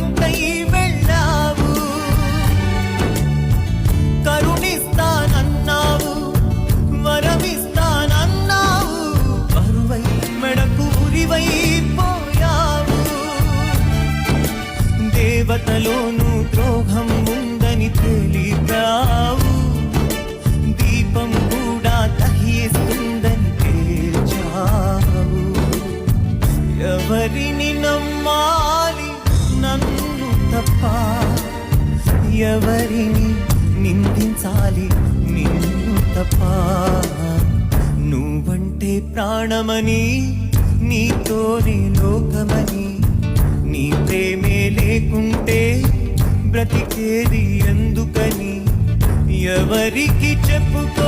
ఒకరి వెళ్ళావు. కరుణిస్తానన్నావు వరమిస్తానన్నావు. బరువై మెడకు ఉరివై పోయావు దేవతలోనూ ద్రోహం ఉందని తెలిపావు. దీపం కూడా దహిస్తుందని తేల్చావు. ఎవరిని నమ్మా ఎవరిని నిందించాలి? నిన్ను తప్ప నువ్వంటే ప్రాణమని నీతోనే లోకమని నీ ప్రేమే లేకుంటే బ్రతికేది ఎందుకని? ఎవరికి చెప్పుకో